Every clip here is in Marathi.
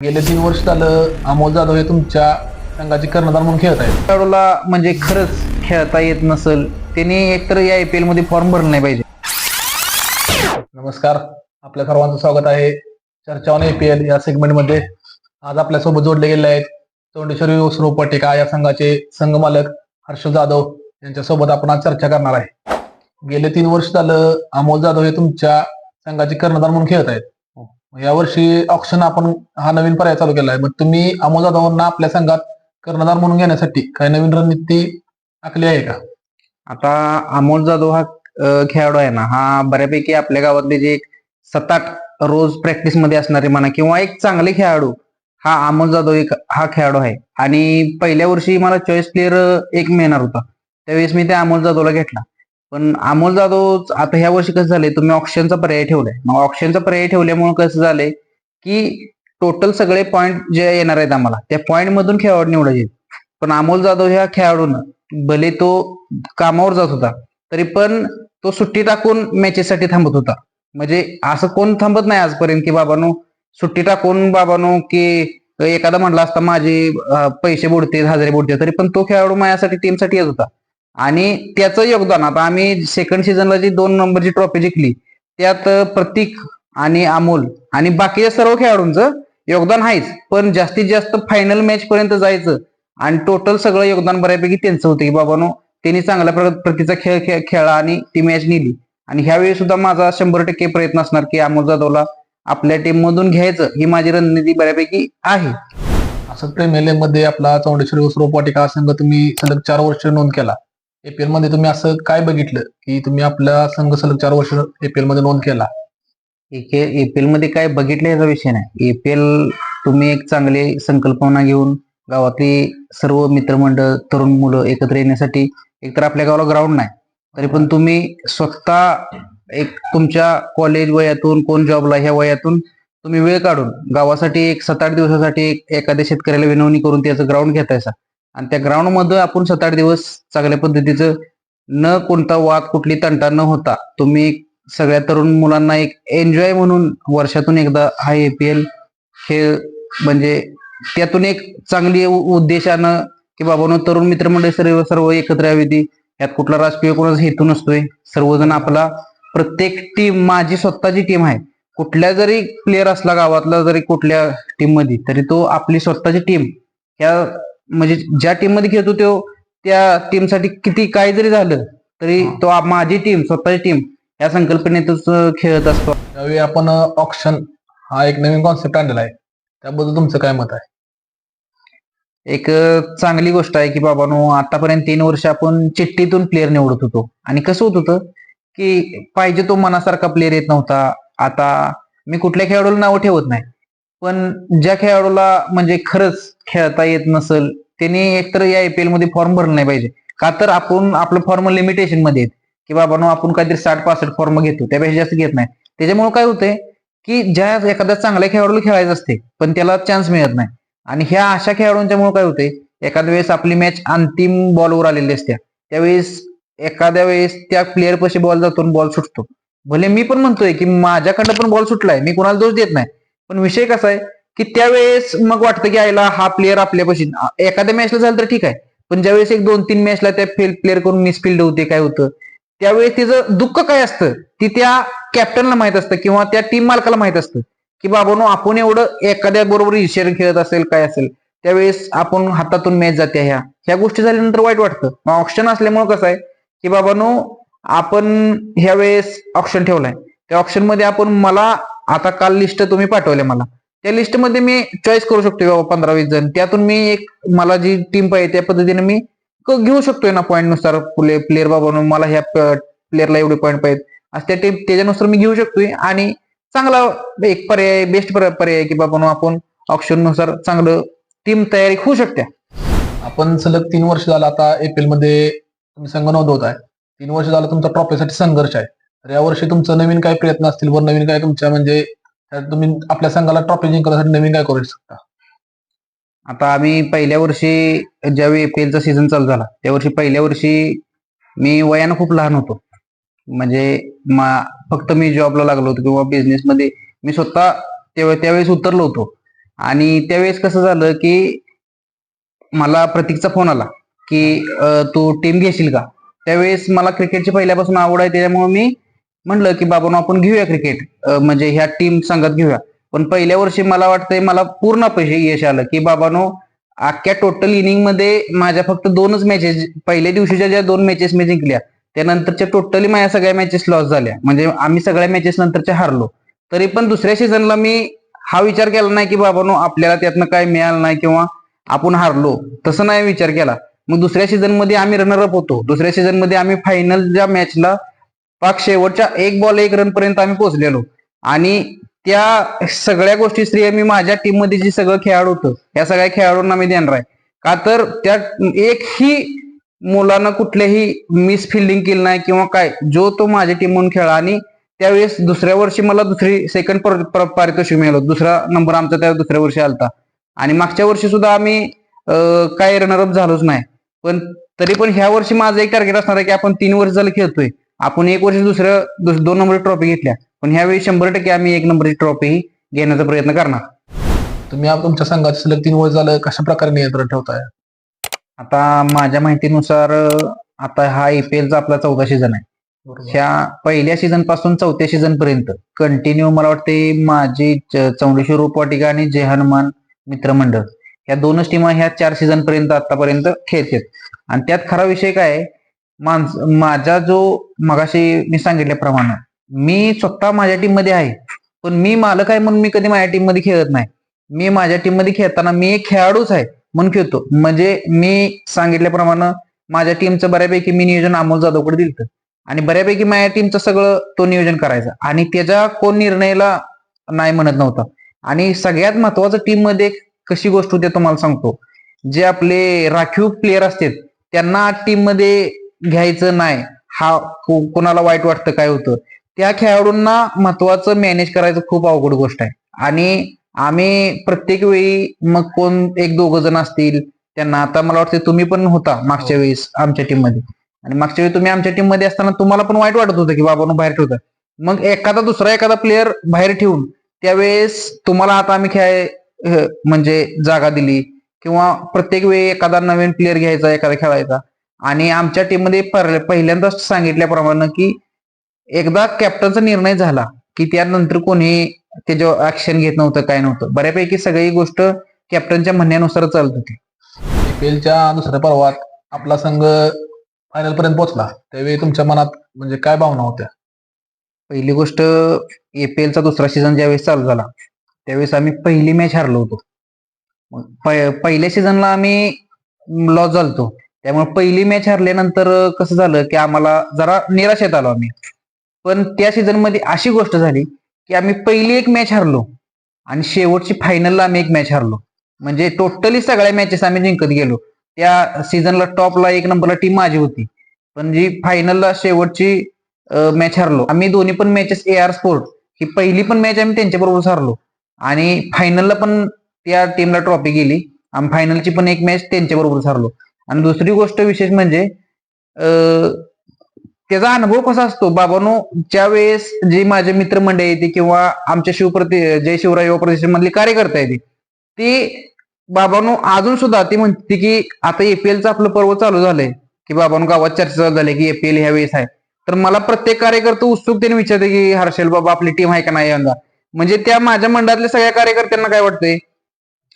गेले तीन वर्ष झालं अमोल जाधव हे तुमच्या संघाची कर्णधार म्हणून खेळत आहेत. खेळाडूला म्हणजे खरंच खेळता येत नसेल त्यांनी एकतर या आय पी एलमध्ये फॉर्म भरला नाही पाहिजे. नमस्कार आपल्या सर्वांचं स्वागत आहे चर्चा ऑन एपीएल या सेगमेंटमध्ये आज आपल्यासोबत जोडले गेले आहेत चौंडेश्वरी उसरो पटिका या संघाचे संघ मालक हर्ष जाधव. यांच्यासोबत आपण आज चर्चा करणार आहे. गेले तीन वर्ष झालं अमोल जाधव हे तुमच्या संघाचे कर्णधार म्हणून खेळत आहेत. यावर्षी ऑप्शन आपण हा नवीन पर्याय चालू केला आहे मग तुम्ही अमोल जाधवांना आपल्या संघात कर्णधार म्हणून घेण्यासाठी काही नवीन रणनीती आखली आहे का? आता अमोल जाधव हा खेळाडू आहे ना हा बऱ्यापैकी आपल्या गावातले जे एक सात आठ रोज प्रॅक्टिसमध्ये असणारे म्हणा किंवा एक चांगले खेळाडू हा अमोल जाधव एक हा खेळाडू आहे. आणि पहिल्या वर्षी मला चॉईस प्लेअर एक मिळणार होता. त्यावेळेस मी त्या अमोल जाधवला घेतला. पण अमोल जाधव आता ह्या वर्षी कसं झालंय तुम्ही ऑप्शनचा पर्याय ठेवलाय. मग ऑप्शनचा पर्याय ठेवल्यामुळे कसं झालंय की टोटल सगळे पॉईंट जे येणार आहेत आम्हाला त्या पॉईंट मधून खेळाडू निवडायचे पण अमोल जाधव ह्या खेळाडून भले तो कामावर जात होता तरी पण तो सुट्टी टाकून मॅचेससाठी थांबत होता. म्हणजे असं कोण थांबत नाही आजपर्यंत की बाबानो सुट्टी टाकून बाबानो की एखादा म्हटला असता माझे पैसे बुडते हजारे बुडते तरी पण तो खेळाडू माझ्यासाठी टीमसाठी येत होता. आणि त्याचं योगदान आता आम्ही सेकंड सीझनला जी दोन नंबरची ट्रॉफी जिंकली त्यात प्रतीक आणि अमोल आणि बाकीच्या सर्व खेळाडूंचं योगदान आहेच. पण जास्तीत जास्त फायनल मॅच पर्यंत जायचं आणि टोटल सगळं योगदान बऱ्यापैकी त्यांचं होतं की बाबानो त्यांनी चांगल्या प्रतीचा खेळ खेळ खेळला आणि ती मॅच नेली. आणि ह्यावेळी सुद्धा माझा शंभर टक्के प्रयत्न असणार की अमोल जाधवला आपल्या टीम मधून घ्यायचं ही माझी रणनीती बऱ्यापैकी आहे. असं प्रेममध्ये आपला चौंडेश्वरी उसरो पटिका संघ तुम्ही सलग चार वर्ष नोंद केला. एपीएलमध्ये तुम्ही असं काय बघितलं की तुम्ही आपला संघ सलग चार वर्ष एपीएलमध्ये नोंद केला? एपीएलमध्ये काय बघितलं याचा विषय नाही. एपीएल तुम्ही एक चांगली संकल्पना घेऊन गावातली सर्व मित्रमंडळ तरुण मुलं एकत्र येण्यासाठी एकतर आपल्या गावाला ग्राउंड नाही तरी पण तुम्ही स्वतः एक तुमच्या कॉलेज वयातून कोण जॉबला ह्या वयातून तुम्ही वेळ काढून गावासाठी एक सात आठ दिवसासाठी एक एखाद्या शेतकऱ्याला विनवणी करून त्याचं ग्राउंड घेतायचा आणि त्या ग्राउंडमध्ये आपण सात आठ दिवस चांगल्या पद्धतीचं न कोणता वाद कुठली तंटा न होता तुम्ही सगळ्या तरुण मुलांना एक एन्जॉय म्हणून वर्षातून एकदा हा ए पी एल खेळ म्हणजे त्यातून एक चांगली उद्देशानं की बाबानो तरुण मित्रमंडळी सर्व सर्व एकत्र यावी ती. यात कुठला राजकीय कोणाचा हेतू नसतोय. सर्वजण आपला प्रत्येक टीम माझी स्वतःची टीम आहे. कुठल्या जरी प्लेअर असला गावातला जरी कुठल्या टीममध्ये तरी तो आपली स्वतःची टीम ह्या म्हणजे ज्या टीममध्ये खेळतो तो त्या टीमसाठी किती काय जरी झालं तरी तो माझी टीम स्वतःची टीम या संकल्पनेतच खेळत असतो. त्यावेळी आपण ऑप्शन हा एक नवीन कॉन्सेप्ट आणलेला आहे. त्याबद्दल तुमचं काय मत आहे? एक चांगली गोष्ट आहे की बाबानो आतापर्यंत तीन वर्ष आपण चिठ्ठीतून प्लेअर निवडत होतो. आणि कसं होत होतं की पाहिजे तो मनासारखा प्लेअर येत नव्हता. आता मी कुठल्या खेळाडूला नावं ठेवत नाही. पण ज्या खेळाडूला म्हणजे खरंच खेळता येत नसेल त्यांनी एकतर या आयपीएलमध्ये फॉर्म भरला नाही पाहिजे. का तर आपण आपलं फॉर्म लिमिटेशनमध्ये की बाबानो आपण काहीतरी साठ पासष्ट फॉर्म घेतो त्यापेक्षा जास्त घेत नाही. त्याच्यामुळे काय होतंय की ज्या एखाद्या चांगल्या खेळाडूला खेळायचं असते पण त्याला चान्स मिळत नाही. आणि ह्या अशा खेळाडूंच्यामुळे काय होते एखाद्या वेळेस आपली मॅच अंतिम बॉलवर आलेली असते. त्यावेळेस एखाद्या वेळेस त्या प्लेअर पशी बॉल जातो बॉल सुटतो. भले मी पण म्हणतोय की माझ्याकडनं पण बॉल सुटलाय मी कोणाला दोष देत नाही. पण विषय कसा आहे की त्यावेळेस मग वाटतं की आईला हा प्लेअर आपल्यापाशी एखाद्या मॅचला झालं तर ठीक आहे. पण ज्यावेळेस एक दोन तीन मॅचला त्या प्लेअर करून मिसफिल्ड होते काय होतं त्यावेळेस तिचं दुःख काय असतं? ती त्या कॅप्टनला माहीत असतं किंवा त्या टीम मालकाला माहीत असतं की बाबानो आपण एवढं एखाद्या बरोबर ईर्ष्याने खेळत असेल काय असेल त्यावेळेस आपण हातातून मॅच जाते ह्या. ह्या गोष्टी झाल्यानंतर वाईट वाटतं. मग ऑप्शन असल्यामुळे कसं आहे की बाबानो आपण ह्या वेळेस ऑप्शन ठेवलाय. त्या ऑप्शनमध्ये आपण मला आता काल लिस्ट तुम्ही पाठवले मला. त्या लिस्टमध्ये मी चॉईस करू शकतो बाबा हो पंधरा वीस जण? त्यातून मी एक मला जी टीम पाहिजे त्या पद्धतीने मी घेऊ शकतोय ना पॉईंटनुसार प्लेअर बाबा मला ह्या प्लेअरला एवढे पॉईंट पाहिजेत. असं त्या टीम त्याच्यानुसार मी घेऊ शकतोय आणि चांगला एक पर्याय बेस्ट पर्याय की बाबा आपण ऑप्शननुसार चांगलं टीम तयारी होऊ शकते. आपण सलग तीन वर्ष झालं आता एप्रिलमध्ये तुम्ही संघ नोंदवत आहे तीन वर्ष झालं तुमचा ट्रॉफीसाठी संघर्ष आहे. तर यावर्षी तुमचं नवीन काय प्रयत्न असतील? वर नवीन काय तुमच्या म्हणजे तुम्ही आपल्या संघाला ट्रॉफी जिंकण्यासाठी नवीन काय करू शकता? आता आम्ही पहिल्या वर्षी ज्यावेळी एपीएलचा सीझन चालू झाला त्या वर्षी पहिल्या वर्षी मी वयानं खूप लहान होतो. म्हणजे फक्त मी जॉबला लागलो होतो किंवा बिझनेसमध्ये मी स्वतः तेव्हा त्यावेळेस उतरलो होतो. आणि त्यावेळेस कसं झालं की मला प्रतीकचा फोन आला की तू टीम घेशील का? त्यावेळेस मला क्रिकेटची पहिल्यापासून आवड आहे त्याच्यामुळे मी म्हणलं की बाबा आपण घेऊया क्रिकेट म्हणजे ह्या टीम संघात घेऊया. पण पहिल्या वर्षी मला वाटतंय मला पूर्ण पैसे यश आलं की बाबानो अख्ख्या टोटल इनिंगमध्ये माझ्या फक्त दोनच मॅचेस पहिल्या दिवशीच्या ज्या दोन मॅचेस मी जिंकल्या त्यानंतरच्या टोटली माझ्या सगळ्या मॅचेस लॉस झाल्या. म्हणजे आम्ही सगळ्या मॅचेस नंतरच्या हारलो. तरी पण दुसऱ्या सीझनला मी हा विचार केला नाही की बाबानो आपल्याला त्यातनं काय मिळालं नाही किंवा आपण हारलो. तसं नाही विचार केला. मग दुसऱ्या सीझनमध्ये आम्ही रनरअप होतो. दुसऱ्या सीझनमध्ये आम्ही फायनलच्या मॅचला पाक शेवटच्या एक बॉल एक रन पर्यंत आम्ही पोहोचलेलो. आणि त्या सगळ्या गोष्टी श्रेय मी माझ्या टीममध्ये जे सगळं खेळाडू होतं या सगळ्या खेळाडूंना मी देणार आहे. का तर त्या एकही मुलानं कुठल्याही मिस फिल्डिंग केली नाही किंवा काय जो तो माझ्या टीम म्हणून खेळा आणि त्यावेळेस दुसऱ्या वर्षी मला दुसरी सेकंड पारितोषिक मिळालं. दुसरा नंबर आमचा त्या दुसऱ्या वर्षी आलता. आणि मागच्या वर्षी सुद्धा आम्ही काय रनरअप झालोच नाही. पण तरी पण ह्या वर्षी माझं एक टार्गेट असणार आहे की आपण तीन वर्ष झालं खेळतोय. आपण एक वर्ष दुसरं दुस- दोन नंबर ट्रॉफी घेतल्या. पण ह्यावेळी शंभर टक्के आम्ही एक नंबरची ट्रॉफी घेण्याचा प्रयत्न करणार. तुम्ही तुमच्या संघाचं सलग तीन वर्ष झालं कशा प्रकारे नियंत्रण ठेवताय? आता माझ्या माहितीनुसार आता हा एपीएलचा आपला चौथा सीझन आहे. ह्या पहिल्या सीझनपासून चौथ्या सीझन पर्यंत कंटिन्यू मला वाटते माझी चौंडेश्वर रोपवाटिका आणि जय हनुमान मित्रमंडळ ह्या दोनच टीमा ह्या चार सीझन पर्यंत आतापर्यंत खेळतात. आणि त्यात खरा विषय काय आहे? माणस माझा जो मगाशी मी सांगितल्याप्रमाणे मी स्वतः माझ्या टीममध्ये आहे पण मी मालक आहे म्हणून मी कधी माझ्या टीममध्ये खेळत नाही. मी माझ्या टीममध्ये खेळताना मी एक खेळाडूच आहे म्हणून खेळतो. म्हणजे मी सांगितल्याप्रमाणे माझ्या टीमचं बऱ्यापैकी मी नियोजन अमोल जाधवकडे दिलं आणि बऱ्यापैकी माझ्या टीमचं सगळं तो नियोजन करायचा. आणि त्याच्या कोण निर्णयाला नाही म्हणत नव्हता. आणि सगळ्यात महत्वाचं टीममध्ये कशी गोष्ट होते तुम्हाला सांगतो. जे आपले राखीव प्लेयर असतात त्यांना टीममध्ये घ्यायचं नाही. हा कोणाला वाईट वाटतं काय होतं? त्या खेळाडूंना महत्वाचं मॅनेज करायचं खूप अवघड गोष्ट आहे. आणि आम्ही प्रत्येक वेळी मग कोण एक दोघ जण असतील त्यांना आता मला वाटतं तुम्ही पण होता मागच्या वेळेस आमच्या टीममध्ये आणि मागच्या वेळी तुम्ही आमच्या टीममध्ये असताना तुम्हाला पण वाईट वाटत होतं की बाबांनो बाहेर ठेवतात. मग एखादा दुसरा एखादा प्लेअर बाहेर ठेवून त्यावेळेस तुम्हाला आता आम्ही खेळ म्हणजे जागा दिली. किंवा प्रत्येक वेळी एखादा नवीन प्लेअर घ्यायचा एखादा खेळायचा. आणि आमच्या टीममध्ये पर- पहिल्यांदाच सांगितल्याप्रमाणे की एकदा कॅप्टनचा निर्णय झाला की त्यानंतर कोणी त्याच्यावर ऍक्शन घेत नव्हतं काय नव्हतं. बऱ्यापैकी सगळी गोष्ट कॅप्टनच्या म्हणण्यानुसार चालत होती. IPL दुसऱ्या पर्वात आपला संघ फायनल पर्यंत पोहोचला. त्यावेळी तुमच्या मनात म्हणजे काय भावना होत्या? पहिली गोष्ट एपीएलचा दुसरा सीझन ज्यावेळेस चालू झाला त्यावेळेस आम्ही पहिली मॅच हारलो होतो. पहिल्या सीझनला आम्ही लॉस झालतो. त्यामुळे पहिली मॅच हरल्यानंतर कसं झालं की आम्हाला जरा निराशेत आलो आम्ही. पण त्या सीझनमध्ये अशी गोष्ट झाली की आम्ही पहिली एक मॅच हरलो आणि शेवटची फायनलला आम्ही एक मॅच हरलो. म्हणजे टोटली सगळ्या मॅचेस आम्ही जिंकत गेलो. त्या सीझनला टॉपला एक नंबरला टीम माझी होती. पण जी फायनलला शेवटची मॅच हरलो आम्ही दोन्ही पण मॅचेस ए आर स्पोर्ट ही पहिली पण मॅच आम्ही त्यांच्याबरोबर हरलो. आणि फायनलला पण त्या टीमला ट्रॉफी गेली. आम्ही फायनलची पण एक मॅच त्यांच्याबरोबर हरलो. आणि दुसरी गोष्ट विशेष म्हणजे त्याचा अनुभव कसा असतो? बाबानो ज्या वेळेस जे माझे मित्रमंडळी येते किंवा आमच्या शिवप्रति जय शिवराय युवा प्रतिष्ठान मधले कार्यकर्ते येते ते बाबानो अजून सुद्धा ती म्हणते की आता एपीएलचं आपलं पर्व चालू झालंय की बाबानो गावात चर्चा झाली की एपीएल ह्या वेळेस आहे. तर मला प्रत्येक कार्यकर्ता उत्सुकतेने विचारते की हर्षल बाबा आपली टीम आहे का नाही यंदा? म्हणजे त्या माझ्या मंडळातल्या सगळ्या कार्यकर्त्यांना काय वाटतंय?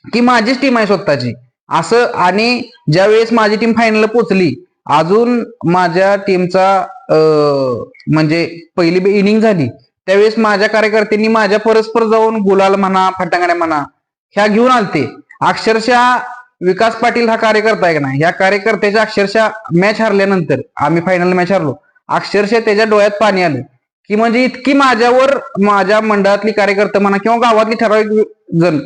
की माझीच टीम आहे स्वतःची. असं आणि ज्या वेळेस माझी टीम फायनलला पोहोचली अजून माझ्या टीमचा म्हणजे पहिली इनिंग झाली त्यावेळेस माझ्या कार्यकर्त्यांनी माझ्या परस्पर जाऊन गुलाल म्हणा फटांगड्या म्हणा ह्या घेऊन आलते. अक्षरशः विकास पाटील हा कार्यकर्ता आहे का नाही? ह्या कार्यकर्त्याच्या अक्षरशः मॅच हरल्यानंतर आम्ही फायनल मॅच हरलो. अक्षरशः त्याच्या डोळ्यात पाणी आलं. की म्हणजे इतकी माझ्यावर माझ्या मंडळातली कार्यकर्ते म्हणा किंवा गावातली ठराविक जण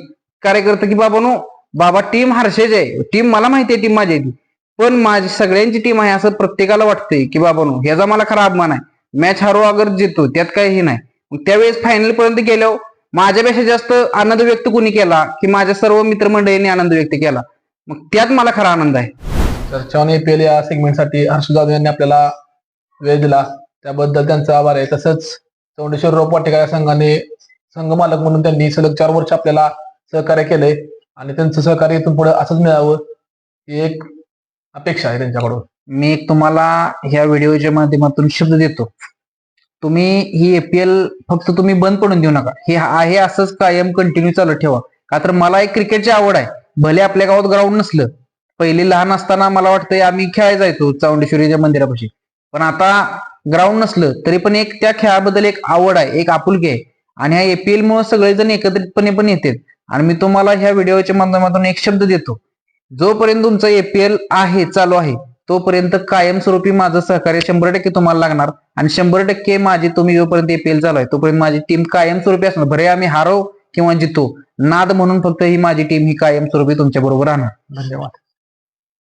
कार्यकर्ते की बाबानो बाबा टीम हर्षेच आहे. टीम मला माहिती आहे टीम माझी आहे ती. पण माझी सगळ्यांची टीम आहे असं प्रत्येकाला वाटतंय की बाबानो ह्याचा मला खरा अभिमान आहे. मॅच हरो अगर जितो त्यात काही नाही. त्यावेळेस फायनल पर्यंत गेल्यावर माझ्यापेक्षा जास्त आनंद व्यक्त कुणी केला की माझ्या सर्व मित्रमंडळींनी आनंद व्यक्त केला? मग त्यात मला खरा आनंद आहे. चर्चा एपीएल या सेगमेंटसाठी हर्ष जाधव यांनी आपल्याला वेळ दिला. त्याबद्दल त्यांचा आभार आहे. तसंच चौंडेश्वर रोप वाटिका या संघाने संघ मालक म्हणून त्यांनी सलग चार वर्ष आपल्याला सहकार्य केलंय. आणि त्यांचं सहकार्य इथून पुढे असंच मिळावं ही एक अपेक्षा आहे त्यांच्याकडून. मी एक तुम्हाला ह्या व्हिडिओच्या माध्यमातून शब्द देतो. तुम्ही ही एपीएल फक्त तुम्ही बंद पडून देऊ नका. हे आहे असंच कायम कंटिन्यू चालू ठेवा. का तर मला एक क्रिकेटची आवड आहे. भले आपल्या गावात ग्राउंड नसलं. पहिले लहान असताना मला वाटतंय आम्ही खेळायला जायचो चावंडेश्वरीच्या मंदिरापाशी. पण आता ग्राउंड नसलं तरी पण एक त्या खेळाबद्दल एक आवड आहे एक आपुलकी आहे. आणि ह्या एपीएल मुळे सगळेजण एकत्रितपणे पण येतात. आणि मी तुम्हाला ह्या व्हिडिओच्या माध्यमातून एक शब्द देतो. जोपर्यंत तुमचं एपीएल आहे चालू आहे तोपर्यंत कायमस्वरूपी माझं सहकार्य शंभर टक्के तुम्हाला लागणार. आणि शंभर टक्के माझी तुम्ही जोपर्यंत एपीएल चालू आहे तोपर्यंत माझी टीम कायमस्वरूपी असणार. भरे आम्ही हारो किंवा जितो नाद म्हणून फक्त ही माझी टीम ही कायमस्वरूपी तुमच्या बरोबर राहणार. धन्यवाद.